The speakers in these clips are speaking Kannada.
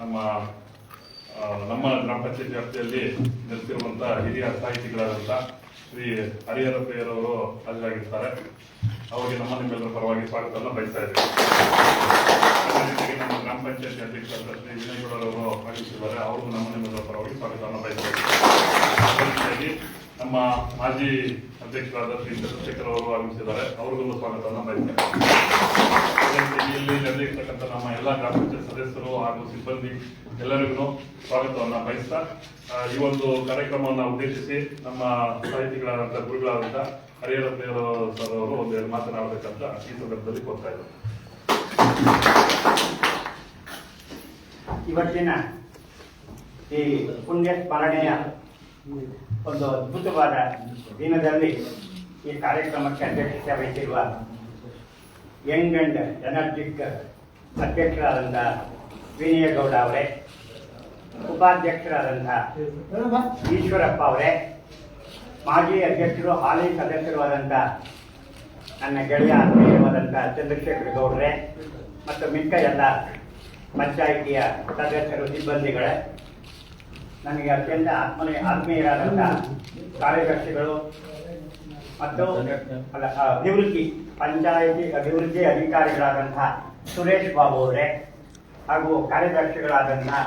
ನಮ್ಮ ನಮ್ಮ ಗ್ರಾಮ ಪಂಚಾಯತ್ ವ್ಯಾಪ್ತಿಯಲ್ಲಿ ನೆಲೆಸಿರುವಂತಹ ಹಿರಿಯ ಸಾಹಿತಿಗಳಾದಂಥ ಶ್ರೀ ಹರಿಹರಪ್ಪಯ್ಯರವರು ಹಾಜರಾಗಿರ್ತಾರೆ. ಅವರಿಗೆ ನಮ್ಮ ನಿಮ್ಮೆಲ್ಲರ ಪರವಾಗಿ ಸ್ವಾಗತವನ್ನು ಬಯಸ್ತಾ ಇದ್ದೇವೆ ನಮ್ಮ ಗ್ರಾಮ ಪಂಚಾಯತ್ ಅಧ್ಯಕ್ಷರಾದ ಶ್ರೀ ವಿನಯಗೌಡರವರು ಆಗಮಿಸಿದ್ದಾರೆ. ಅವ್ರಿಗೂ ನಮ್ಮ ನಿಮ್ಮೆಲ್ಲರ ಪರವಾಗಿ ಸ್ವಾಗತವನ್ನು ಬಯಸ್ತಾ ಇದ್ದೇವೆ ನಮ್ಮ ಮಾಜಿ ಅಧ್ಯಕ್ಷರಾದ ಶ್ರೀ ಚಂದ್ರಶೇಖರ್ ಅವರು ಆಗಮಿಸಿದ್ದಾರೆ. ಅವ್ರಿಗೂ ಸ್ವಾಗತವನ್ನು ಬಯಸ್ತೇವೆ ಇಲ್ಲಿ ನೆರೆದಿರ್ತಕ್ಕಂಥ ನಮ್ಮ ಎಲ್ಲ ಗ್ರಾಮ ಸದಸ್ಯರು ಹಾಗೂ ಸಿಬ್ಬಂದಿ ಎಲ್ಲರಿಗೂ ಸ್ವಾಗತವನ್ನು ಬಯಸ್ತಾ ಈ ಒಂದು ಕಾರ್ಯಕ್ರಮವನ್ನು ಉದ್ದೇಶಿಸಿ ನಮ್ಮ ಸಾಹಿತಿಗಳಾದಂಥ ಗುರುಗಳಾದಂಥ ಹರಿಹರ ಸರ್ ಅವರು ಒಂದೆರಡು ಮಾತನಾಡಬೇಕಂತ ಈ ಸಂದರ್ಭದಲ್ಲಿ ಕೊಡ್ತಾ ಇದ್ದಾರೆ ಇವತ್ತಿನ ಈ ಪುಣ್ಯ ಸ್ಮರಣೆಯ ಒಂದು ಅದ್ಭುತವಾದ ದಿನದಲ್ಲಿ ಈ ಕಾರ್ಯಕ್ರಮಕ್ಕೆ ಅಧ್ಯಕ್ಷತೆ ವಹಿಸಿರುವ ಯಂಗ್ ಅಂಡ್ ಎನರ್ಜಿಕ್ ಅಧ್ಯಕ್ಷರಾದಂಥ ವಿನಯಗೌಡ ಅವರೇ ಉಪಾಧ್ಯಕ್ಷರಾದಂಥ ಈಶ್ವರಪ್ಪ ಅವರೇ ಮಾಜಿ ಅಧ್ಯಕ್ಷರು ಹಾಲಿ ಸದಸ್ಯರು ಆದಂಥ ನನ್ನ ಗೆಳೆಯ ಆತ್ಮೀಯವಾದಂಥ ಚಂದ್ರಶೇಖರ ಗೌಡ್ರೆ ಮತ್ತು ಮಿಕ್ಕ ಎಲ್ಲ ಪಂಚಾಯಿತಿಯ ಸದಸ್ಯರು ಸಿಬ್ಬಂದಿಗಳೇ. ನನಗೆ ಅತ್ಯಂತ ಆತ್ಮೀಯ ಆತ್ಮೀಯರಾದಂಥ ಕಾರ್ಯದರ್ಶಿಗಳು ಮತ್ತು ಅಲ್ಲ, ಅಭಿವೃದ್ಧಿ ಪಂಚಾಯಿತಿ ಅಭಿವೃದ್ಧಿ ಅಧಿಕಾರಿಗಳಾದಂತಹ ಸುರೇಶ್ ಬಾಬು ಅವರೇ ಹಾಗೂ ಕಾರ್ಯದರ್ಶಿಗಳಾದಂತಹ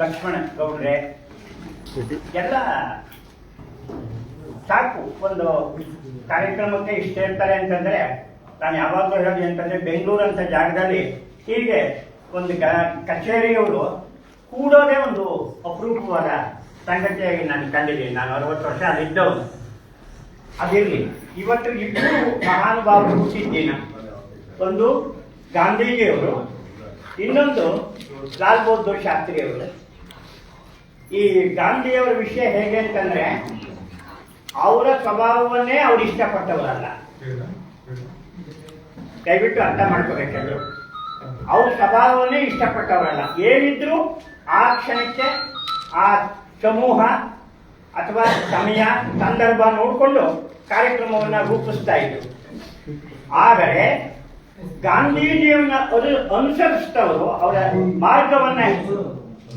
ಲಕ್ಷ್ಮಣ ಗೌಡ್ರೆ. ಎಲ್ಲ ಸಾಕು ಒಂದು ಕಾರ್ಯಕ್ರಮಕ್ಕೆ ಇಷ್ಟ ಇರ್ತಾರೆ ಅಂತಂದ್ರೆ ನಾನು ಯಾವಾಗಲೂ ಹೇಳಿ ಅಂತಂದ್ರೆ ಬೆಂಗಳೂರು ಅಂತ ಜಾಗದಲ್ಲಿ ಹೀಗೆ ಒಂದು ಕಚೇರಿಯವರು ಕೂಡೋದೇ ಒಂದು ಅಪರೂಪವಾದ ಸಂಗತಿಯಾಗಿ ನಾನು ಕಂಡಿದ್ದೀನಿ. ನಾನು ಅರವತ್ತು ವರ್ಷ ಅಲ್ಲಿದ್ದವನು. ಅದಿರಲಿ, ಇವತ್ತು ಇಬ್ಬರು ಮಹಾನುಭಾವರು ಹುಟ್ಟಿದ್ದೀನ? ಒಂದು ಗಾಂಧೀಜಿಯವರು, ಇನ್ನೊಂದು ಲಾಲ್ ಬಹದ್ದೂರ್ ಶಾಸ್ತ್ರಿಯವರು. ಈ ಗಾಂಧಿಯವರ ವಿಷಯ ಹೇಗೆ ಅಂತಂದ್ರೆ, ಅವರ ಸ್ವಭಾವವನ್ನೇ ಅವ್ರು ಇಷ್ಟಪಟ್ಟವರಲ್ಲ. ದಯವಿಟ್ಟು ಅರ್ಥ ಮಾಡ್ಕೋಬೇಕಂದ್ರು. ಅವ್ರ ಸ್ವಭಾವವನ್ನೇ ಇಷ್ಟಪಟ್ಟವರಲ್ಲ. ಏನಿದ್ರು ಆ ಕ್ಷಣಕ್ಕೆ ಆ ಸಮೂಹ ಅಥವಾ ಸಮಯ, ಸಂದರ್ಭ ನೋಡಿಕೊಂಡು ಕಾರ್ಯಕ್ರಮವನ್ನ ರೂಪಿಸ್ತಾ ಇದ್ರು. ಆದರೆ, ಗಾಂಧೀಜಿಯವನ್ನ ಅದು ಅನುಸರಿಸಿದವರು, ಅವರ ಮಾರ್ಗವನ್ನ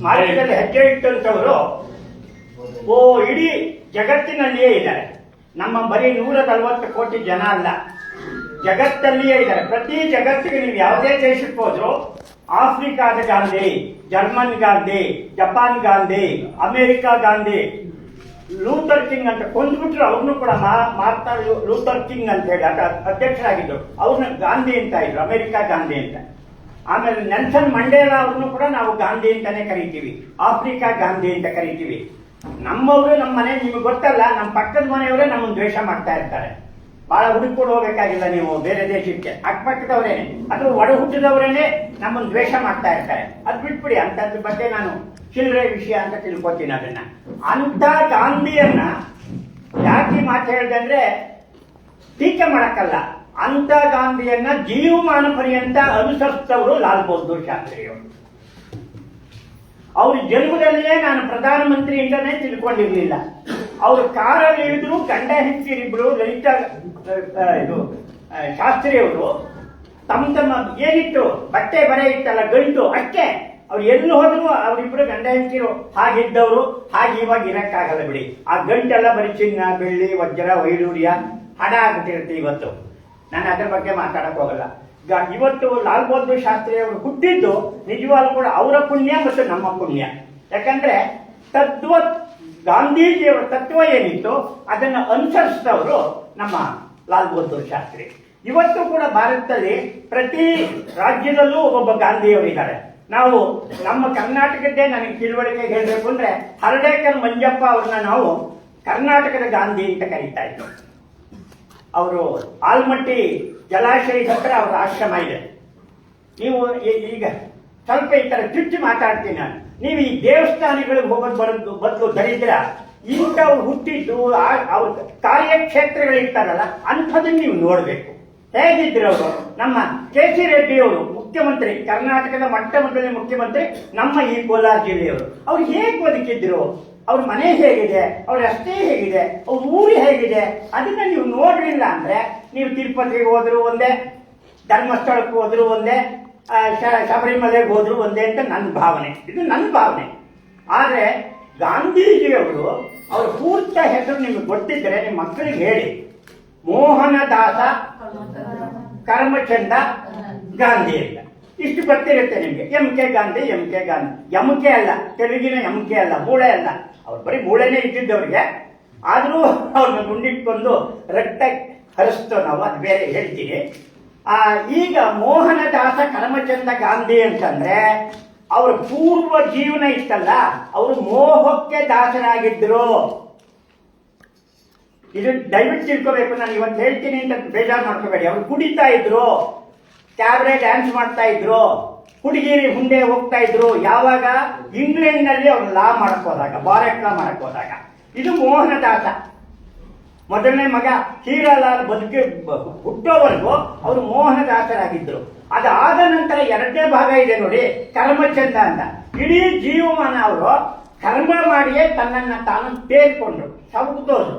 ಮಾರ್ಗದಲ್ಲಿ ಹೆಜ್ಜೆ ಇಟ್ಟಂತವರು ಓ, ಇಡೀ ಜಗತ್ತಿನಲ್ಲಿಯೇ ಇದ್ದಾರೆ. ನಮ್ಮ ಬರೀ ನೂರ ನಲವತ್ತು ಕೋಟಿ ಜನ ಅಲ್ಲ. ಜಗತ್ತಲ್ಲಿಯೇ ಇದ್ದಾರೆ. ಪ್ರತಿ ಜಗತ್ತಿಗೆ ನೀವು ಯಾವುದೇ ದೇಶಕ್ಕೆ ಹೋದ್ರು, ಆಫ್ರಿಕಾದ Gandhi, German Gandhi, Japan Gandhi, America Gandhi Luther King ಅಂತ ಕೊಂದ್ಬಿಟ್ರು ಅವ್ರನ್ನು ಕೂಡ ಮಾರ್ತಾ ಲೂಥರ್ ಕಿಂಗ್ ಅಂತ ಹೇಳಿ ಅದ ಅಧ್ಯಕ್ಷರಾಗಿದ್ದರು ಅವ್ರನ್ನ ಗಾಂಧಿ ಅಂತ ಇದ್ರು ಅಮೆರಿಕ ಗಾಂಧಿ ಅಂತ. ಆಮೇಲೆ ನೆಲ್ಸನ್ ಮಂಡೇಲಾ ಅವ್ರನ್ನು ಕೂಡ ನಾವು ಗಾಂಧಿ ಅಂತಾನೆ ಕರಿತೀವಿ. ಆಫ್ರಿಕಾ ಗಾಂಧಿ ಅಂತ ಕರಿತೀವಿ. ನಮ್ಮವರು ನಮ್ಮ ಮನೆ ನಿಮ್ಗೆ ಗೊತ್ತಲ್ಲ ನಮ್ಮ ಪಕ್ಕದ ಮನೆಯವರೇ ನಮ್ಮನ್ನು ದ್ವೇಷ ಮಾಡ್ತಾ ಇರ್ತಾರೆ. ಬಹಳ ಹುಡುಕೊಂಡು ಹೋಗ್ಬೇಕಾಗಿಲ್ಲ ನೀವು ಬೇರೆ ದೇಶಕ್ಕೆ. ಅಕ್ಕಪಕ್ಕದವರೇನೆ ಅಥವಾ ಒಡ ಹುಟ್ಟಿದವರೇನೆ ನಮ್ಮನ್ನು ದ್ವೇಷ ಮಾಡ್ತಾ ಇರ್ತಾರೆ. ಅದ್ ಬಿಟ್ಬಿಡಿ, ಅಂತದ್ರ ಬಗ್ಗೆ ನಾನು ಚಿಲ್ಲರೆ ವಿಷಯ ಅಂತ ತಿಳ್ಕೊತೀನಿ ಅದನ್ನ. ಅಂತ ಗಾಂಧಿಯನ್ನ ಯಾಕೆ ಮಾತು ಹೇಳಿದೆ ಟೀಕೆ ಮಾಡಕ್ಕಲ್ಲ. ಅಂತ ಗಾಂಧಿಯನ್ನ ಜೀವಮಾನ ಪರ್ಯಂತ ಅನುಸರಿಸಿದವರು ಲಾಲ್ ಬಹದ್ದೂರ್ ಶಾಸ್ತ್ರಿಯವರು. ಅವ್ರ ಜನ್ಮದಲ್ಲಿಯೇ ನಾನು ಪ್ರಧಾನಮಂತ್ರಿ ಇಂದನೇ ತಿಳ್ಕೊಂಡಿರ್ಲಿಲ್ಲ. ಅವರು ಕಾರಲ್ಲಿ ಇಳಿದ್ರು ಗಂಡ ಹೆಂಡತಿರಿಬ್ರು ಲಲಿತ ಇದು ಶಾಸ್ತ್ರಿಯವರು. ತಮ್ಮ ತಮ್ಮ ಏನಿತ್ತು? ಬಟ್ಟೆ ಬರೆ ಇತ್ತಲ್ಲ ಗಂಟು ಅಕ್ಕೆ ಅವ್ರು ಎಲ್ಲಿ ಹೋದ್ರು ಅವರಿಬ್ರು ಗಂಡ ಹೆಂಡತಿರು, ಹಾಗಿದ್ದವರು, ಹಾಗೆ ಇವಾಗ ಇರಕ್ಕಾಗಲ್ಲ ಬಿಡಿ. ಆ ಗಂಟೆಲ್ಲ ಬರೀ ಚಿನ್ನ, ಬೆಳ್ಳಿ, ವಜ್ರ, ವೈಡೂರ್ಯ, ಹಣ ಆಗ್ಬಿಟ್ಟಿರುತ್ತೆ ಇವತ್ತು. ನಾನು ಅದ್ರ ಬಗ್ಗೆ ಮಾತಾಡಕ್ ಹೋಗಲ್ಲ. ಇವತ್ತು ಲಾಲ್ ಬಹದ್ದೂರ್ ಶಾಸ್ತ್ರಿ ಅವರು ಹುಟ್ಟಿದ್ದು ನಿಜವಾಗ್ಲೂ ಕೂಡ ಅವರ ಪುಣ್ಯ ಮತ್ತು ನಮ್ಮ ಪುಣ್ಯ. ಯಾಕಂದ್ರೆ ತತ್ವ ಗಾಂಧೀಜಿಯವರ ತತ್ವ ಏನಿತ್ತು, ಅದನ್ನು ಅನುಸರಿಸಿದವರು ನಮ್ಮ ಲಾಲ್ ಬಹದ್ದೂರ್ ಶಾಸ್ತ್ರಿ. ಇವತ್ತು ಕೂಡ ಭಾರತದಲ್ಲಿ ಪ್ರತಿ ರಾಜ್ಯದಲ್ಲೂ ಒಬ್ಬೊಬ್ಬ ಗಾಂಧಿಯವರು ಇದ್ದಾರೆ. ನಾವು ನಮ್ಮ ಕರ್ನಾಟಕದ್ದೇ ನನಗೆ ತಿಳುವಳಿಕೆ ಹೇಳಬೇಕು ಅಂದ್ರೆ ಹರಡೇಕರ್ ಮಂಜಪ್ಪ ಅವ್ರನ್ನ ನಾವು ಕರ್ನಾಟಕದ ಗಾಂಧಿ ಅಂತ ಕರೀತಾ ಇದ್ವಿ. ಅವರು ಆಲ್ಮಟ್ಟಿ ಜಲಾಶಯದ ಹತ್ರ ಅವರ ಆಶ್ರಮ ಇದೆ. ನೀವು ಈಗ ಸ್ವಲ್ಪ ಈ ತರ ಚುಚ್ಚಿ ಮಾತಾಡ್ತೀನಿ ನಾನು. ನೀವು ಈ ದೇವಸ್ಥಾನಗಳಿಗೆ ಹೋಗೋದು ಬರೋದು ಬದಲು ದರಿದ್ರ, ಇಂಥವ್ರು ಹುಟ್ಟಿದ್ದು ಅವ್ರ ಕಾರ್ಯಕ್ಷೇತ್ರಗಳಿರ್ತಾರಲ್ಲ ಅಂಥದನ್ನ ನೀವು ನೋಡಬೇಕು. ಅವರು ನಮ್ಮ ಕೆ ಸಿ ರೆಡ್ಡಿಯವರು, ಮುಖ್ಯಮಂತ್ರಿ, ಕರ್ನಾಟಕದ ಮೊಟ್ಟ ಮೊದಲನೇ ಮುಖ್ಯಮಂತ್ರಿ, ನಮ್ಮ ಈ ಕೋಲಾರ ಜಿಲ್ಲೆಯವರು. ಅವ್ರು ಹೇಗೆ ಬದುಕಿದ್ರು? ಅವ್ರ ಮನೆ ಹೇಗಿದೆ? ಅವ್ರ ರಸ್ತೆ ಹೇಗಿದೆ? ಅವ್ರ ಊರು ಹೇಗಿದೆ? ಅದನ್ನ ನೀವು ನೋಡ್ಲಿಲ್ಲ ಅಂದ್ರೆ ನೀವು ತಿರುಪತಿಗೆ ಹೋದ್ರು ಒಂದೇ, ಧರ್ಮಸ್ಥಳಕ್ಕೆ ಹೋದ್ರು ಒಂದೇ ಶಬರಿಮಲೆಗೆ ಹೋದ್ರು ಒಂದೇ ಅಂತ ನನ್ನ ಭಾವನೆ. ಇದು ನನ್ನ ಭಾವನೆ. ಆದರೆ ಗಾಂಧೀಜಿಯವರು ಅವ್ರ ಪೂರ್ತ ಹೆಸರು ನಿಮ್ಗೆ ಗೊತ್ತಿದ್ದರೆ ನಿಮ್ಮ ಮಕ್ಕಳಿಗೆ ಹೇಳಿ. ಮೋಹನದಾಸ ಕರ್ಮಚಂದ ಗಾಂಧಿ ಅಂತ ಇಷ್ಟು ಗೊತ್ತಿರುತ್ತೆ ನಿಮಗೆ. M K Gandhi M K Gandhi. M K ಅಲ್ಲ ತೆಲುಗಿನ ಎಂ ಕೆ ಅಲ್ಲ ಮೂಳೆ ಅಲ್ಲ. ಅವ್ರು ಬರೀ ಮೂಳೆನೇ ಇಟ್ಟಿದ್ದವ್ರಿಗೆ ಆದರೂ ಅವ್ರನ್ನ ಗುಂಡಿಟ್ಕೊಂಡು ರಕ್ತ ಹರಿಸ್ತೋ ನಾವು ಅದು ಬೇರೆ ಹೇಳ್ತೀನಿ. ಆ, ಈಗ ಮೋಹನದಾಸ ಕರ್ಮಚಂದ ಗಾಂಧಿ ಅಂತಂದ್ರೆ ಅವ್ರ ಪೂರ್ವ ಜೀವನ ಇತ್ತಲ್ಲ ಅವರು ಮೋಹಕ್ಕೆ ದಾಸರಾಗಿದ್ರು. ಇದು ದಯವಿಟ್ಟು ತಿಳ್ಕೋಬೇಕು, ನಾನು ಇವತ್ತು ಹೇಳ್ತೀನಿ ಅಂತ ಬೇಜಾರು ಮಾಡ್ಕೋಬೇಡಿ. ಅವ್ರು ಕುಡಿತಾ ಇದ್ರು ಕ್ಯಾಬ್ರೆ ಡ್ಯಾನ್ಸ್ ಮಾಡ್ತಾ ಇದ್ರು ಹುಡುಗಿರಿ ಮುಂದೆ ಹೋಗ್ತಾ ಇದ್ರು, ಯಾವಾಗ? ಇಂಗ್ಲೆಂಡ್ನಲ್ಲಿ ಅವ್ರು ಲಾ ಮಾಡಕ್ ಹೋದಾಗ ಬಾರೆಟ್ ಲಾ ಮಾಡಕ್ ಹೋದಾಗ. ಇದು ಮೋಹನದಾಸ ಮೊದಲನೇ ಮಗ ಹೀರಾಲಾಲ್ ಬದುಕಿ, ಹುಟ್ಟೋವರೆಗೂ ಅವರು ಮೋಹನದಾಸರಾಗಿದ್ರು ಅದಾದ ನಂತರ ಎರಡನೇ ಭಾಗ ಇದೆ ನೋಡಿ, ಕರ್ಮಚಂದ ಅಂತ. ಇಡೀ ಜೀವಮಾನ ಅವರು ಕರ್ಮ ಮಾಡಿಯೇ ತನ್ನನ್ನ ತಾನು ತೇರ್ಕೊಂಡ್ರು ಸವುದೋದು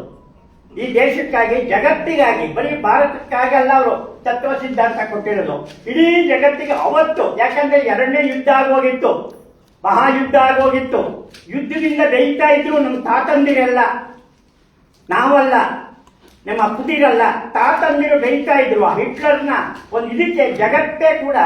ಈ ದೇಶಕ್ಕಾಗಿ, ಜಗತ್ತಿಗಾಗಿ, ಬರೀ ಭಾರತಕ್ಕಾಗಲ್ಲ ಅವರು, ತತ್ವ ಸಿದ್ಧಾಂತ ಕೊಟ್ಟಿರೋದು. ಇಡೀ ಜಗತ್ತಿಗೆ ಅವತ್ತು, ಯಾಕಂದ್ರೆ ಎರಡನೇ ಯುದ್ಧ ಆಗೋಗಿತ್ತು, ಮಹಾಯುದ್ಧ ಆಗೋಗಿತ್ತು. ಯುದ್ಧದಿಂದ ದೈತಾ ಇದ್ರು ನಮ್ಮ ತಾತಂದಿರಲ್ಲ. ನಾವಲ್ಲ, ನಮ್ಮ ಅಪ್ಪುದಿರಲ್ಲ ತಾತಂದಿರು ದೈತಾ ಇದ್ರು ಹಿಟ್ಲರ್ನ ಒಂದು ಇದಕ್ಕೆ ಜಗತ್ತೇ ಕೂಡ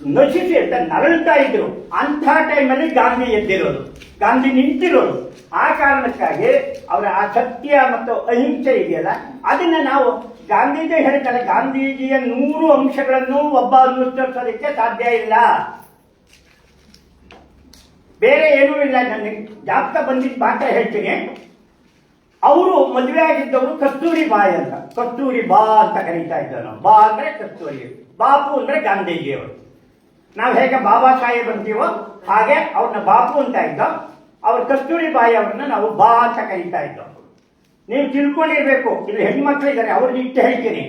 ನಶಿಸಿ ಅಂತ ನರಳ್ತಾ ಇದ್ರು. ಅಂಥ ಟೈಮಲ್ಲಿ ಗಾಂಧಿ ಎದ್ದಿರೋದು. ಗಾಂಧಿ ನಿಂತಿರೋದು. ಆ ಕಾರಣಕ್ಕಾಗಿ ಅವರ ಆ ಸತ್ಯ ಮತ್ತು ಅಹಿಂಸೆ ಇದೆಯಲ್ಲ, ಅದನ್ನ ನಾವು ಗಾಂಧೀಜಿ ಹೇಳ್ತಾರೆ ಗಾಂಧೀಜಿಯ ನೂರು ಅಂಶಗಳನ್ನು ಒಬ್ಬ ಅನುಸರಿಸೋದಕ್ಕೆ ಸಾಧ್ಯ ಇಲ್ಲ. ಬೇರೆ ಏನೂ ಇಲ್ಲ. ನನಗೆ ಜಾಪ್ತ ಬಂದಿದ್ದ ಪಾಠ ಹೇಳ್ತೀನಿ. ಅವರು ಮದುವೆ ಆಗಿದ್ದವರು ಕಸ್ತೂರಿ ಬಾಯ್ ಅಂತ. ಕಸ್ತೂರಿ ಬಾ ಅಂತ ಕರೀತಾ ಇದ್ದ ಬಾ ಅಂದ್ರೆ ಕಸ್ತೂರಿ, ಬಾಪು ಅಂದ್ರೆ ಗಾಂಧೀಜಿಯವರು. ನಾವು ಹೇಗೆ ಬಾಬಾ ಸಾಹೇಬ್ ಅಂತೀವೋ ಹಾಗೆ ಅವ್ರನ್ನ ಬಾಪು ಅಂತ ಇದ್ದೋ. ಅವ್ರ ಕಸ್ತೂರಿ ಬಾಯಿ ಅವ್ರನ್ನ ನಾವು ಬಾ ಅಂತ ಕರೀತಾ ಇದ್ದೋ. ನೀವು ತಿಳ್ಕೊಂಡಿರ್ಬೇಕು, ಇಲ್ಲಿ ಹೆಣ್ಮಕ್ಳಿದ್ದಾರೆ ಅವ್ರಿಗೆ ಇಟ್ಟು ಹೇಳ್ತೀನಿ.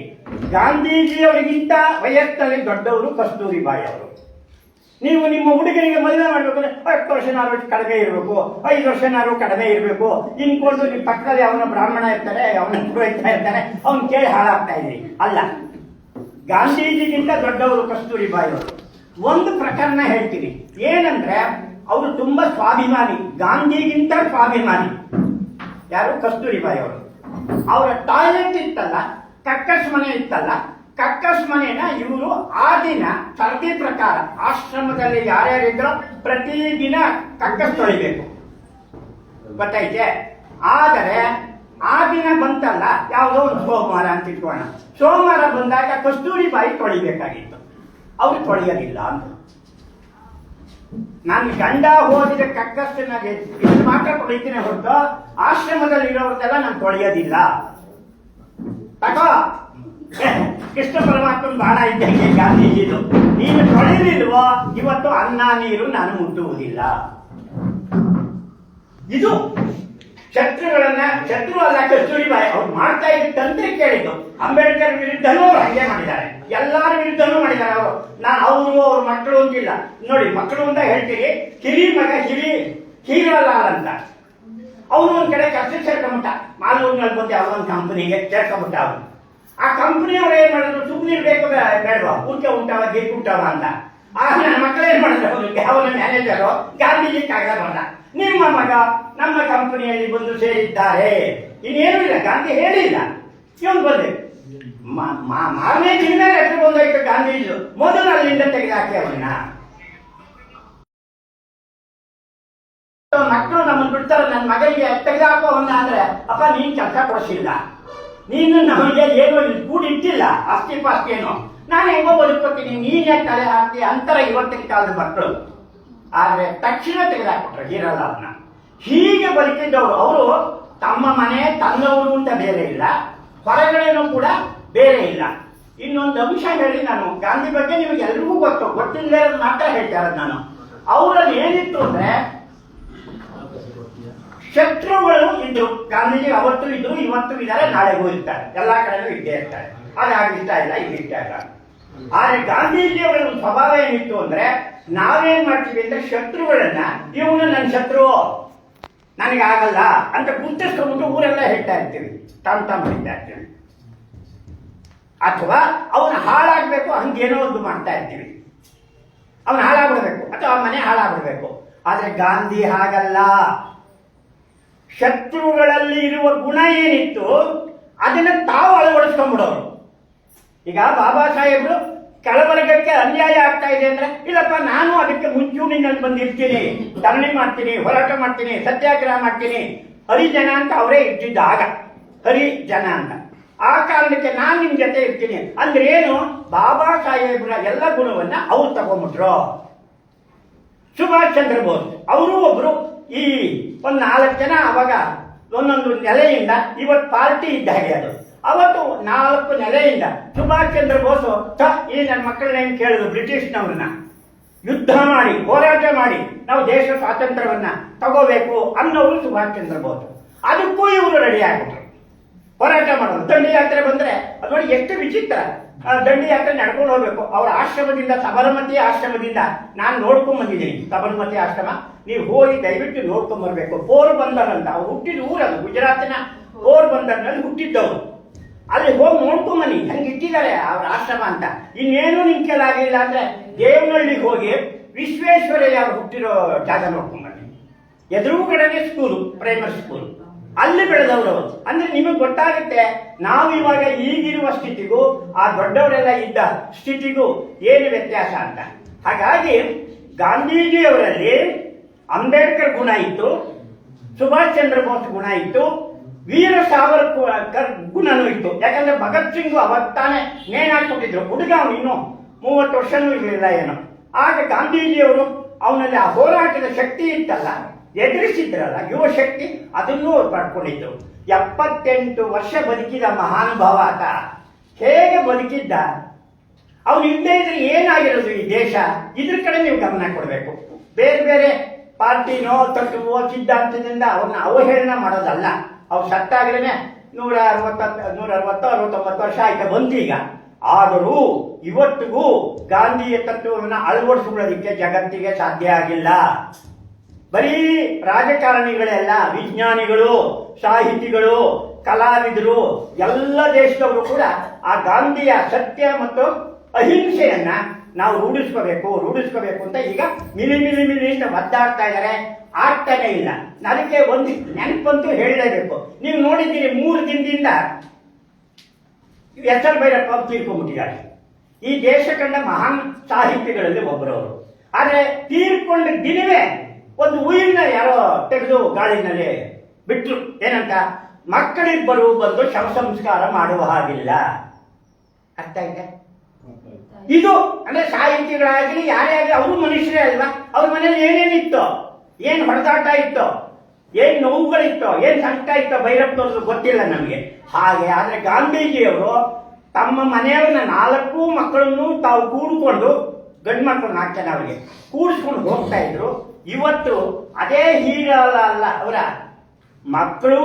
ಗಾಂಧೀಜಿಯವರಿಗಿಂತ ವಯಸ್ಸಲ್ಲಿ ದೊಡ್ಡವರು ಕಸ್ತೂರಿ ಬಾಯಿ ಅವರು. ನೀವು ನಿಮ್ಮ ಹುಡುಗರಿಗೆ ಮದುವೆ ಮಾಡ್ಬೇಕಂದ್ರೆ ಹತ್ತು ವರ್ಷನಾರು ಕಡಿಮೆ ಇರಬೇಕು, ಐದು ವರ್ಷನಾರು ಕಡಿಮೆ ಇರಬೇಕು. ಇನ್ಕೊಂಡು ನಿಮ್ಮ ಪಕ್ಕದಲ್ಲಿ ಅವನ ಬ್ರಾಹ್ಮಣ ಇರ್ತಾರೆ, ಅವನ ಪುರೋಹಿತ ಇರ್ತಾರೆ, ಅವ್ನು ಕೇಳಿ ಹಾಳಾಗ್ತಾ ಇದ್ರಿ ಅಲ್ಲ, ಗಾಂಧೀಜಿಗಿಂತ ದೊಡ್ಡವರು ಕಸ್ತೂರಿ ಬಾಯಿ ಅವರು. ಒಂದು ಪ್ರಕರಣ ಹೇಳ್ತೀನಿ. ಏನಂದ್ರೆ, ಅವರು ತುಂಬಾ ಸ್ವಾಭಿಮಾನಿ. ಗಾಂಧಿಗಿಂತ ಸ್ವಾಭಿಮಾನಿ. ಯಾರು? ಕಸ್ತೂರಿಬಾಯಿ ಅವರು. ಅವರ ಟಾಯ್ಲೆಟ್ ಇತ್ತಲ್ಲ, ಕಕ್ಕಸ್ ಮನೆ ಇತ್ತಲ್ಲ, ಕಕ್ಕಸ್ ಮನೆನ ಇವರು ಆ ದಿನ ಸರದಿ ಪ್ರಕಾರ ಆಶ್ರಮದಲ್ಲಿ ಯಾರ್ಯಾರಿದ್ರೋ ಪ್ರತಿದಿನ ಕಕ್ಕಸ್ ತೊಳಿಬೇಕು. ಗೊತ್ತೈತೆ ಆದರೆ, ಆ ದಿನ ಬಂತಲ್ಲ, ಯಾವುದೋ ಒಂದು ಸೋಮವಾರ ಅಂತ ಇಟ್ಕೋಣ ಸೋಮವಾರ ಬಂದಾಗ ಕಸ್ತೂರಿ ಬಾಯಿ ತೊಳಿಬೇಕಾಗಿತ್ತು. ಅವ್ರು ತೊಳೆಯಲಿಲ್ಲ ಅಂತ. ನಾನು ಗಂಡ ಹೋದಿದ ಕಕ್ಕಸ್ಸನ್ನ ಇದು ಮಾತ್ರ ತೊಳಿತೀನಿ ಹೊರತು ಆಶ್ರಮದಲ್ಲಿ ಇರೋರ್ದೆಲ್ಲ ನಾನು ತೊಳೆಯೋದಿಲ್ಲ. ತಗೋ. ಕೃಷ್ಣ ಪರಮಾತ್ಮ ಬಾಣ ಇದ್ದಂಗೆ ಗಾಂಧೀಜಿದು ನೀನು ತೊಳೆಯಲಿಲ್ವೋ, ಇವತ್ತು ಅನ್ನ ನೀರು ನಾನು ಮುಟ್ಟುವುದಿಲ್ಲ ಇದು ಶತ್ರುಗಳನ್ನ, ಶತ್ರು ಅಲ್ಲ ಕಸ್ತೂರಿ ಬಾಯಿ ಅವ್ರು ಮಾಡ್ತಾ ಇದ್ದ ತಂತ್ರ ಕೇಳಿದ್ದು. ಅಂಬೇಡ್ಕರ್ ವಿರುದ್ಧನೂ ಅವ್ರು ಹಂಗೆ ಮಾಡಿದ್ದಾರೆ. ಎಲ್ಲಾರ ವಿರುದ್ಧನೂ ಮಾಡಿದ್ದಾರೆ ಅವರು. ನಾನು ಅವರು, ಅವ್ರ ಮಕ್ಕಳು ಅಂತಿಲ್ಲ. ನೋಡಿ, ಮಕ್ಕಳು ಅಂತ ಹೇಳ್ತೀರಿ ಹಿರಿ ಮಗ ಹಿರಿ ಹೀರಲ್ಲ ಅಂತ ಅವನು ಒಂದ್ ಕಡೆ ಕಷ್ಟ ಸೇರ್ಕೊಂಬಿಟ್ಟ ಮಾಲೂರಿನಲ್ಲಿ ಬಂದು ಅವನೊಂದು ಕಂಪನಿಗೆ ಸೇರ್ಕೊಂಬಿಟ್ಟ ಅವನು ಆ ಕಂಪನಿಯವ್ರು ಏನ್ ಮಾಡಿದ್ರು? ಸುಮ್ಮನೆ ಇರ್ಬೇಕು ಬೇಡವಾ? ಊಟ ಉಂಟಾವ ಗಿರ್ಕ್ ಉಂಟಾವ ಅಂತ. ಆ ನನ್ನ ಮಕ್ಕಳು ಏನ್ ಮಾಡಿದ್ರು? ಅವನಿಗೆ ಅವನ ಮ್ಯಾನೇಜರು ಗಾಂಧೀಜಿ ಕಾಗದ ಬಂದ ನಿಮ್ಮ ಮಗ ನಮ್ಮ ಕಂಪನಿಯಲ್ಲಿ ಬಂದು ಸೇರಿದ್ದಾರೆ. ಇನ್ನೇನು ಇಲ್ಲ. ಗಾಂಧಿ ಹೇಳಿಲ್ಲ. ಇವನು ಬಂದೆ. ಮಾರನೇ ದಿನ ಹೆಸರು ಬಂದೋಯ್ತು ಗಾಂಧೀಜಿ. ಮೊದಲು ಅಲ್ಲಿಂದ ತೆಗೆದಾಕಿ ಅವನ್ನ. ಮಕ್ಕಳು ನಮ್ಮನ್ನು ಬಿಡ್ತಾರೆ, ನನ್ನ ಮಗನಿಗೆ ತೆಗೆದಾಕೋ ಅವನ್ನ ಅಂದ್ರೆ, ಅಪ್ಪ, ನೀನ್ ಕೆಲಸ ಕೊಡಿಸಿಲ್ಲ. ನೀನು ನಮಗೆ ಏನು ಕೂಡಿಟ್ಟಿಲ್ಲ ಆಸ್ತಿ ಪಾಸ್ತಿ ಏನು? ನಾನು ಹೆಂಗೋ ಬದುಕೋತೀನಿ ನೀನೇ ತಲೆ ಹಾಕಿ ಅಂತರ ಇವತ್ತಿನ ಕಾಲದ ಮಕ್ಕಳು. ಆದ್ರೆ ತಕ್ಷಣ ತೆಗೆದಾಕ್ಬಿಟ್ರು ಹೀರಲ್ಲ ಅದನ್ನ ಹೀಗೆ ಬದುಕಿದ್ದವರು, ಅವರು ತಮ್ಮ ಮನೆ ತನ್ನವರು ಅಂತ ಬೇರೆ ಇಲ್ಲ. ಹೊರಗಡೆನೂ ಕೂಡ ಬೇರೆ ಇಲ್ಲ. ಇನ್ನೊಂದು ಅಂಶ ಹೇಳಿ ನಾನು. ಗಾಂಧಿ ಬಗ್ಗೆ ನಿಮಗೆ ಎಲ್ರಿಗೂ ಗೊತ್ತು. ಗೊತ್ತಿಲ್ಲದೆ ಮಾತ್ರ ಹೇಳ್ತಾ ಇರೋದು ನಾನು. ಅವರಲ್ಲಿ ಏನಿತ್ತು ಅಂದ್ರೆ, ಶತ್ರುಗಳು ಇದ್ರು. ಗಾಂಧೀಜಿ ಅವತ್ತು ಇದ್ರು, ಇವತ್ತು ಇದ್ದಾರೆ, ನಾಳೆಗೂ ಇರ್ತಾರೆ. ಎಲ್ಲಾ ಕಡೆಗೂ ಇದ್ದೇ ಇರ್ತಾರೆ. ಹಾಗಾಗಿ ಇಷ್ಟ ಇಲ್ಲ ಇದು ಇಷ್ಟ ಇಲ್ಲ. ಆದ್ರೆ ಗಾಂಧೀಜಿಯವರ ಒಂದು ಸ್ವಭಾವ ಏನಿತ್ತು ಅಂದ್ರೆ, ನಾವೇನ್ ಮಾಡ್ತೀವಿ ಅಂದ್ರೆ ಶತ್ರುಗಳನ್ನ, ಇವನು ನನ್ನ ಶತ್ರು ನನಗೆ ಆಗಲ್ಲ ಅಂತ ಗುರ್ತಿಸ್ಕೊಂಡ್ಬಿಟ್ಟು ಊರೆಲ್ಲ ಹೇಳ್ತಾ ಇರ್ತೀವಿ. ತಮ್ಮ ತಮ್ಮ ಹೇಳ್ತಾ ಇರ್ತೀವಿ ಅಥವಾ ಅವನ ಹಾಳಾಗಬೇಕು ಹಂಗೇನೋ ಒಂದು ಮಾಡ್ತಾ ಇರ್ತೀವಿ. ಅವನು ಹಾಳಾಗ್ಬಿಡ್ಬೇಕು, ಅಥವಾ ಮನೆ ಹಾಳಾಗ್ಬಿಡ್ಬೇಕು. ಆದರೆ ಗಾಂಧಿ ಹಾಗಲ್ಲ. ಶತ್ರುಗಳಲ್ಲಿ ಇರುವ ಗುಣ ಏನಿತ್ತು, ಅದನ್ನು ತಾವು ಅಳವಡಿಸ್ಕೊಂಡ್ಬಿಡೋರು. ಈಗ ಬಾಬಾ ಸಾಹೇಬ್ರು ಕೆಳವರ್ಗಕ್ಕೆ ಅನ್ಯಾಯ ಆಗ್ತಾ ಇದೆ ಅಂದ್ರೆ, ಇಲ್ಲಪ್ಪ, ನಾನು ಅದಕ್ಕೆ ಮುಂಚೂಣಿನಲ್ಲಿ ಬಂದಿರ್ತೀನಿ. ಧರಣಿ ಮಾಡ್ತೀನಿ, ಹೋರಾಟ ಮಾಡ್ತೀನಿ, ಸತ್ಯಾಗ್ರಹ ಮಾಡ್ತೀನಿ. ಹರಿಜನ ಅಂತ ಅವರೇ ಇಟ್ಟಿದ್ದ ಆಗ. ಹರಿಜನ ಅಂತ. ಆ ಕಾರಣಕ್ಕೆ ನಾನು ನಿಮ್ ಜೊತೆ ಇರ್ತೀನಿ ಅಂದ್ರೆ ಏನು? ಬಾಬಾ ಸಾಹೇಬ್ರ ಎಲ್ಲ ಗುಣವನ್ನ ಅವ್ರು ತಗೊಂಡ್ಬಿಟ್ರು ಸುಭಾಷ್ ಚಂದ್ರ ಬೋಸ್, ಅವರು ಒಬ್ರು ಈ ಒಂದ್ ನಾಲ್ಕು ಜನ ಅವಾಗ ಒಂದೊಂದು ನೆಲೆಯಿಂದ ಇವತ್ತು ಪಾರ್ಟಿ ಇದ್ದ ಹಾಗೆ ಅದು. ಅವತ್ತು ನಾಲ್ಕು ನೆಲೆಯಿಂದ ಸುಭಾಷ್ ಚಂದ್ರ ಬೋಸ್ ಈ ನನ್ನ ಮಕ್ಕಳನ್ನ ಏನು ಕೇಳಿದ್ರು ಬ್ರಿಟಿಷ್ನವ್ರನ್ನ. ಯುದ್ಧ ಮಾಡಿ, ಹೋರಾಟ ಮಾಡಿ ನಾವು ದೇಶ ಸ್ವಾತಂತ್ರ್ಯವನ್ನ ತಗೋಬೇಕು ಅನ್ನೋರು ಸುಭಾಷ್ ಚಂದ್ರ ಬೋಸ್. ಅದಕ್ಕೂ ಇವರು ರೆಡಿ ಆಗ್ಬಿಟ್ರು. ಹೋರಾಟ ಮಾಡೋದು ದಂಡಿ ಯಾತ್ರೆ ಬಂದ್ರೆ, ಅದು ನೋಡಿ ಎಷ್ಟು ವಿಚಿತ್ರ. ದಂಡಿ ಯಾತ್ರೆ ನಡ್ಕೊಂಡು ಹೋಗ್ಬೇಕು. ಅವ್ರ ಆಶ್ರಮದಿಂದ, ಸಬರಮತಿ ಆಶ್ರಮದಿಂದ ನಾನು ನೋಡ್ಕೊಂಡ್ ಬಂದಿದ್ದೀನಿ. ಸಬರಮತಿ ಆಶ್ರಮ. ನೀವು ಹೋಗಿ ದಯವಿಟ್ಟು ನೋಡ್ಕೊಂಡ್ ಬರ್ಬೇಕು. ಪೋರ್ಬಂದರ್ ಅಂತ ಅವ್ರು ಹುಟ್ಟಿದ ಊರದು ಗುಜರಾತಿನ ಪೋರ್ಬಂದರ್ನಲ್ಲಿ ಹುಟ್ಟಿದ್ದವರು. ಅಲ್ಲಿ ಹೋಗಿ ನೋಡ್ಕೊಂಡ್ ಬನ್ನಿ. ಹಂಗೆ ಇಟ್ಟಿದ್ದಾರೆ ಅವ್ರ ಆಶ್ರಮ ಅಂತ. ಇನ್ನೇನು ನಿಮ್ ಆಗಿಲ್ಲ ಅಂದ್ರೆ ದೇವನಹಳ್ಳಿಗೆ ಹೋಗಿ ವಿಶ್ವೇಶ್ವರಯ್ಯ ಅವ್ರು ಹುಟ್ಟಿರೋ ಜಾಗ ನೋಡ್ಕೊಂಡ್ ಬನ್ನಿ. ಎದುರುಗಡೆನೆ ಸ್ಕೂಲು ಪ್ರೈಮರಿ ಸ್ಕೂಲ್ ಅಲ್ಲಿ ಬೆಳೆದವರು ಅಂದ್ರೆ ನಿಮಗೆ ಗೊತ್ತಾಗುತ್ತೆ, ನಾವು ಇವಾಗ ಈಗಿರುವ ಸ್ಥಿತಿಗೂ ಆ ದೊಡ್ಡವರೆಲ್ಲ ಇದ್ದ ಸ್ಥಿತಿಗೂ ಏನು ವ್ಯತ್ಯಾಸ ಅಂತ. ಹಾಗಾಗಿ ಗಾಂಧೀಜಿಯವರಲ್ಲಿ ಅಂಬೇಡ್ಕರ್ ಗುಣ ಇತ್ತು, ಸುಭಾಷ್ ಚಂದ್ರ ಬೋಸ್ ಗುಣ ಇತ್ತು, ವೀರ ಸಾವರ್ಕರ್ ಗುಣನೂ ಇತ್ತು. ಯಾಕಂದ್ರೆ ಭಗತ್ ಸಿಂಗ್ ಅವತ್ತಾನೆ ನೇಣಾಕ್ಬಿಟ್ಟಿದ್ರು ಹುಡುಗ ಇನ್ನು ಮೂವತ್ತು ವರ್ಷನೂ ಇರಲಿಲ್ಲ ಏನೋ. ಆಗ ಗಾಂಧೀಜಿಯವರು ಅವನಲ್ಲಿ ಆ ಹೋರಾಟದ ಶಕ್ತಿ ಇತ್ತಲ್ಲ, ಎದುರಿಸಿದ್ರಲ್ಲ, ಯುವ ಶಕ್ತಿ ಅದನ್ನೂ ಅವ್ರು ಪಡ್ಕೊಂಡಿದ್ರು. ಎಪ್ಪತ್ತೆಂಟು ವರ್ಷ ಬದುಕಿದ ಮಹಾನುಭಾವ ಆತ. ಹೇಗೆ ಬದುಕಿದ್ದ? ಅವನು ಇಲ್ಲದೆ ಇದ್ರೆ ಏನಾಗಿರೋದು ಈ ದೇಶ? ಇದ್ರ ಕಡೆ ನೀವು ಗಮನ ಕೊಡಬೇಕು. ಬೇರೆ ಬೇರೆ ಪಾರ್ಟಿನೋ ತಟ್ಟುವೋ ಸಿದ್ಧಾಂತದಿಂದ ಅವ್ರನ್ನ ಅವಹೇಳನ ಮಾಡೋದಲ್ಲ. ಅವ್ರು ಸತ್ತಾಗ್ಲೇನೆ ನೂರ ಅರವತ್ತ, ನೂರ ಅರವತ್ತು, ಅರವತ್ತೊಂಬತ್ತು ವರ್ಷ ಆಯ್ತಾ ಬಂತು ಈಗ ಆದರೂ ಇವತ್ತಿಗೂ ಗಾಂಧಿಯ ತತ್ವವನ್ನು ಅಳವಡಿಸಿಕೊಳ್ಳೋದಕ್ಕೆ ಜಗತ್ತಿಗೆ ಸಾಧ್ಯ ಆಗಿಲ್ಲ. ಬರೀ ರಾಜಕಾರಣಿಗಳೆಲ್ಲ, ವಿಜ್ಞಾನಿಗಳು, ಸಾಹಿತಿಗಳು, ಕಲಾವಿದರು, ಎಲ್ಲ ದೇಶದವರು ಕೂಡ ಆ ಗಾಂಧಿಯ ಸತ್ಯ ಮತ್ತು ಅಹಿಂಸೆಯನ್ನ ನಾವು ರೂಢಿಸ್ಕೋಬೇಕು ರೂಢಿಸ್ಕೋಬೇಕು ಅಂತ ಈಗ ಮಿಲಿ ಮಿಲಿ ಮಿಲಿ ಅಂತ ಒದ್ದಾಡ್ತಾ ಇದ್ದಾರೆ. ಆಗ್ತಾನೆ ಇಲ್ಲ. ಅದಕ್ಕೆ ಒಂದು ನೆನಪಂತೂ ಹೇಳಲೇಬೇಕು. ನೀವು ನೋಡಿದ್ದೀರಿ ಮೂರು ದಿನದಿಂದ ಎಸ್ ಎಲ್ ಭೈರಪ್ಪ ತೀರ್ಕೊಂಡ್ಬಿಟ್ಟಿದ್ದಾರೆ. ಈ ದೇಶ ಕಂಡ ಮಹಾನ್ ಸಾಹಿತಿಗಳಲ್ಲಿ ಒಬ್ಬರವರು. ಆದ್ರೆ ತೀರ್ಕೊಂಡ ದಿನವೇ ಒಂದು ಊರಿನ ಯಾರೋ ತೆಗೆದು ಗಾಳಿನಲ್ಲಿ ಬಿಟ್ರು. ಏನಂತ? ಮಕ್ಕಳಿಬ್ಬರು ಬಂದು ಶವ ಸಂಸ್ಕಾರ ಮಾಡುವ ಹಾಗಿಲ್ಲ. ಅರ್ಥ ಇದೆ ಇದು ಅಂದ್ರೆ ಸಾಹಿತಿಗಳಾಗಲಿ, ಯಾರೇ ಆಗಲಿ ಅವರು ಮನುಷ್ಯರೇ ಅಲ್ವಾ? ಅವ್ರ ಮನೇಲಿ ಏನೇನಿತ್ತು ಏನ್ ಹೊಡೆದಾಟ ಇತ್ತು, ಏನ್ ನೋವುಗಳಿತ್ತು, ಏನ್ ಸಂಕಟ ಇತ್ತು ಭೈರಪ್ಪನವ್ರದ್ದು ಗೊತ್ತಿಲ್ಲ ನಮಗೆ. ಹಾಗೆ ಆದ್ರೆ ಗಾಂಧೀಜಿಯವರು ತಮ್ಮ ಮನೆಯವರನ್ನ ನಾಲ್ಕು ಮಕ್ಕಳನ್ನು ತಾವು ಕೂಡಿಕೊಂಡು, ಗಂಡು ಮಕ್ಕಳು ನಾಲ್ಕು ಜನ ಅವರಿಗೆ. ಕೂಡಿಸ್ಕೊಂಡು ಹೋಗ್ತಾ ಇದ್ರು. ಇವತ್ತು ಅದೇ ಹೀರಲ್ಲ ಅಲ್ಲ ಅವರ ಮಕ್ಕಳು,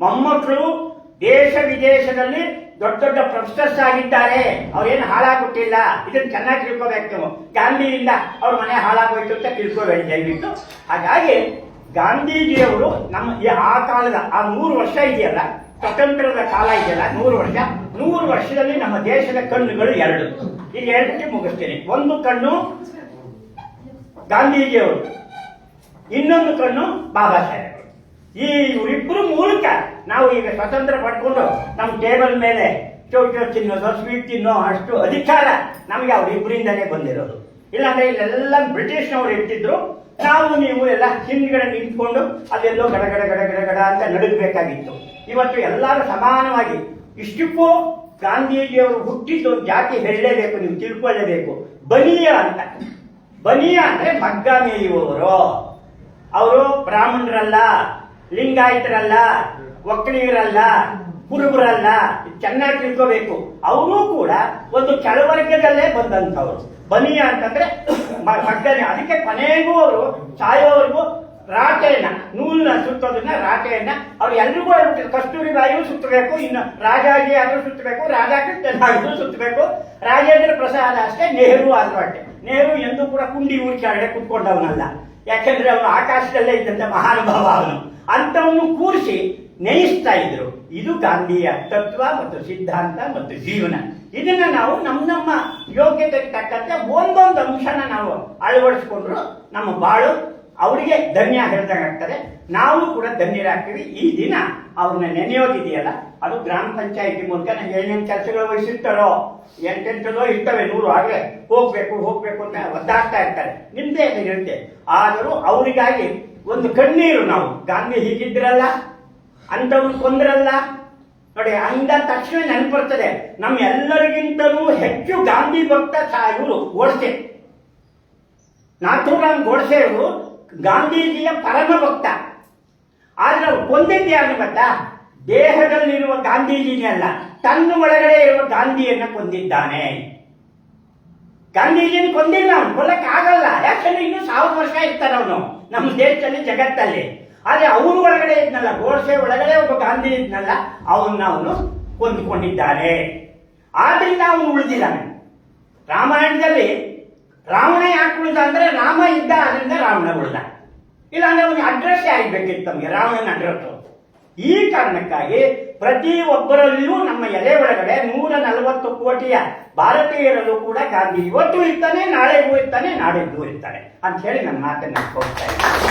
ಮೊಮ್ಮಕ್ಕಳು ದೇಶ ವಿದೇಶದಲ್ಲಿ ದೊಡ್ಡ ದೊಡ್ಡ ಪ್ರೊಫೆಸರ್ಸ್ ಆಗಿದ್ದಾರೆ. ಅವ್ರೇನು ಹಾಳಾಗ್ಬಿಟ್ಟಿಲ್ಲ. ಇದನ್ನು ಚೆನ್ನಾಗಿ ತಿಳ್ಕೋಬೇಕು ನೀವು. ಗಾಂಧಿಯಿಂದ ಅವ್ರ ಮನೆ ಹಾಳಾಗೋಯ್ತು ಅಂತ ತಿಳ್ಕೋಬೇಕು ದಯವಿಟ್ಟು. ಹಾಗಾಗಿ ಗಾಂಧೀಜಿಯವರು ನಮ್ಮ ಆ ಕಾಲದ, ಆ ನೂರು ವರ್ಷ ಇದೆಯಲ್ಲ? ಸ್ವತಂತ್ರದ ಕಾಲ ಇದೆಯಲ್ಲ? ನೂರು ವರ್ಷ? ನೂರು ವರ್ಷದಲ್ಲಿ ನಮ್ಮ ದೇಶದ ಕಣ್ಣುಗಳು ಎರಡು. ಈಗ ಎರಡಕ್ಕೆ ಮುಗಿಸ್ತೀನಿ. ಒಂದು ಕಣ್ಣು ಗಾಂಧೀಜಿಯವರು, ಇನ್ನೊಂದು ಕಣ್ಣು ಬಾಬಾ ಸಾಹೇಬ್ ಈ ಇವರಿಬ್ಬರು ಮೂಲಕ ನಾವು ಈಗ ಸ್ವತಂತ್ರ ಪಡ್ಕೊಂಡು ನಮ್ಮ ಟೇಬಲ್ ಮೇಲೆ ಚೌಚೌ ತಿನ್ನೋದು, ಸ್ವೀಟ್ ತಿನ್ನೋ ಅಷ್ಟು ಅಧಿಕಾರ ನಮಗೆ ಅವರಿಬ್ಬರಿಂದಲೇ ಬಂದಿರೋದು. ಇಲ್ಲಾಂದ್ರೆ ಇಲ್ಲೆಲ್ಲ ಬ್ರಿಟಿಷ್ನವರು ಇಟ್ಟಿದ್ರು. ನಾವು ನೀವು ಎಲ್ಲ ಹಿಂದ್ಗಡೆ ನಿಂತ್ಕೊಂಡು ಅಲ್ಲೆಲ್ಲೋ ಗಡಗಡ ಗಡಗಡ ಗಡ ಗಡ ಗಡ ಅಂತ ನಡುಗಬೇಕಾಗಿತ್ತು. ಇವತ್ತು ಎಲ್ಲರೂ ಸಮಾನವಾಗಿ ಇಷ್ಟಕ್ಕೂ ಗಾಂಧೀಜಿಯವರು ಹುಟ್ಟಿದ್ದು ಜಾತಿ ಹೇಳಲೇಬೇಕು, ನೀವು ತಿಳ್ಕೊಳ್ಳೇಬೇಕು. ಬನಿಯ ಅಂತ. ಬನಿಯ ಅಂದ್ರೆ ಮಗ್ಗ ಮೇಯುವವರು ಅವರು ಬ್ರಾಹ್ಮಣರಲ್ಲ, ಲಿಂಗಾಯತರಲ್ಲ, ಒಕ್ಕಲಿಗರಲ್ಲ, ಕುರುಬರಲ್ಲ, ಚೆನ್ನಾಗಿ ತಿಳ್ಕೋಬೇಕು. ಅವರು ಕೂಡ ಒಂದು ಕೆಳವರ್ಗದಲ್ಲೇ ಬಂದಂತವ್ರು ಬನಿಯ ಅಂತಂದ್ರೆ ಮಗ್ಗನೆ. ಅದಕ್ಕೆ ಕೊನೆಗೂ ಅವರು, ಸಾಯೋವರೆಗೂ ರಾಟೆಯನ್ನ ನೂಲನ್ನ ಸುತ್ತೋದನ್ನ ರಾಟೆಯನ್ನ. ಅವ್ರು ಎಲ್ರಿಗೂ ಹೇಳ್ಬಿಟ್ಟಿದ್ರು ಕಸ್ತೂರಿ ಬಾಯಿಯೂ ಸುತ್ತಬೇಕು, ಇನ್ನು ರಾಜಾಜಿ ಆದರೂ ಸುತ್ತಬೇಕು ರಾಧಾಕೃಷ್ಣನ್ ಆದ್ರೂ ಸುತ್ತಬೇಕು. ರಾಜೇಂದ್ರ ಪ್ರಸಾದ ಅಷ್ಟೇ, ನೆಹರು ಆದ್ರೂ ಅಷ್ಟೇ. ನೆಹರು ಎಂದೂ ಕೂಡ ಕುಂಡಿ ಕೆಳಗಡೆ ಕುತ್ಕೊಂಡವನಲ್ಲ. ಯಾಕೆಂದ್ರೆ ಅವನು ಆಕಾಶದಲ್ಲೇ ಇದ್ದಂತ ಮಹಾನುಭಾವ ಅವನು. ಅಂತವನ್ನು ಕೂರಿಸಿ ನೆನೆಸ್ತಾ ಇದ್ರು. ಇದು ಗಾಂಧಿಯ ತತ್ವ ಮತ್ತು ಸಿದ್ಧಾಂತ ಮತ್ತು ಜೀವನ. ಇದನ್ನ ನಾವು ನಮ್ಮ ನಮ್ಮ ಯೋಗ್ಯತೆಗೆ ತಕ್ಕಂತೆ ಒಂದೊಂದು ಅಂಶನ ನಾವು ಅಳವಡಿಸ್ಕೊಂಡ್ರು ನಮ್ಮ ಬಾಳು ಅವರಿಗೆ ಧನ್ಯ ಹೇಳ್ದಂಗಾಗ್ತದೆ. ನಾವು ಕೂಡ ಧನ್ಯರಾಗ್ತೀವಿ. ಈ ದಿನ ಅವ್ರನ್ನ ನೆನೆಯೋದಿದೆಯಲ್ಲ? ಅದು ಗ್ರಾಮ ಪಂಚಾಯಿತಿ ಮೂಲಕ ನಂಗೆ ಏನೇನು ಕೆಲಸಗಳು ವಹಿಸಿರ್ತಾರೋ ಎಂತೆಂಥದೋ ಇರ್ತವೆ ನೂರು ಆಗಲೇ ಹೋಗ್ಬೇಕು ಹೋಗ್ಬೇಕು ಅಂತ ಒದ್ದಾಡ್ತಾ ಇರ್ತಾರೆ. ನಿಮ್ದೇ ಇರುತ್ತೆ. ಆದರೂ ಅವರಿಗಾಗಿ ಒಂದು ಕಣ್ಣೀರು ನಾವು. ಗಾಂಧಿ ಹೀಗಿದ್ರಲ್ಲ? ಅಂಥವ್ರು ಕೊಂದ್ರಲ್ಲ? ನೋಡಿ, ಅಂದ ತಕ್ಷಣ ನೆನಪರ್ತದೆ ನಮ್ಮ ಎಲ್ಲರಿಗಿಂತಲೂ ಹೆಚ್ಚು ಗಾಂಧಿ ಭಕ್ತ ಇವರು ಗೋಡ್ಸೆ. ನಾಥೂರಾಮ್ ಗೋಡ್ಸೆ ಅವರು ಗಾಂಧೀಜಿಯ ಪರಮ ಭಕ್ತ. ಆದ್ರೆ ಅವ್ರು ಕೊಂದಿದ್ದು ಯಾರು ದೇಹದಲ್ಲಿರುವ ಗಾಂಧೀಜಿನೇ ಅಲ್ಲ, ತನ್ನ ಒಳಗಡೆ ಇರುವ ಗಾಂಧಿಯನ್ನ ಕೊಂದಿದ್ದಾನೆ. ಗಾಂಧೀಜಿನ ಕೊಂದಿಲ್ಲ ಅವನು ಕೊಲ್ಲಕ್ ಆಗಲ್ಲ. ಯಾಕಂದ್ರೆ ಇನ್ನೂ ಸಾವಿರ ವರ್ಷ ಇರ್ತಾನೆ ಅವನು, ನಮ್ಮ ದೇಶದಲ್ಲಿ, ಜಗತ್ತಲ್ಲಿ. ಆದ್ರೆ ಅವ್ರ ಒಳಗಡೆ ಇದ್ನಲ್ಲ, ಗೋಡ್ಸೆ ಒಳಗಡೆ ಒಬ್ಬ ಗಾಂಧಿ ಇದ್ನಲ್ಲ, ಅವನ್ನ ಅವನು ಕೊಂದುಕೊಂಡಿದ್ದಾನೆ. ಆದ್ರಿಂದ ಅವನು ಉಳಿದಿದ್ದಾನೆ. ರಾಮಾಯಣದಲ್ಲಿ ರಾವಣ ಯಾಕೆ ಉಳಿದ ಅಂದ್ರೆ ರಾಮ ಇದ್ದ ಅದರಿಂದ ರಾವಣ ಉಳಿದ. ಇಲ್ಲಾಂದ್ರೆ ಅವನಿಗೆ ಅಡ್ರೆಸ್ ಯಾರಿಗೆ ಬೇಕಿತ್ತು ನಮಗೆ ರಾವಣನ ಅಡ್ರೆಸ್ ಈ ಕಾರಣಕ್ಕಾಗಿ ಪ್ರತಿ ಒಬ್ಬರಲ್ಲಿಯೂ ನಮ್ಮ ಎಲೆ ಒಳಗಡೆ ನೂರ ನಲವತ್ತು ಕೋಟಿಯ ಭಾರತೀಯರಲ್ಲೂ ಕೂಡ ಗಾಂಧಿ ಇವತ್ತು ಇರ್ತಾನೆ, ನಾಳೆಗೂ ಇರ್ತಾನೆ ನಾಳೆಗೂ ಇರ್ತಾನೆ ಅಂತ ಹೇಳಿ ನನ್ನ ಮಾತನ್ನು ಹೋಗ್ತಾ ಇದ್ದೀನಿ.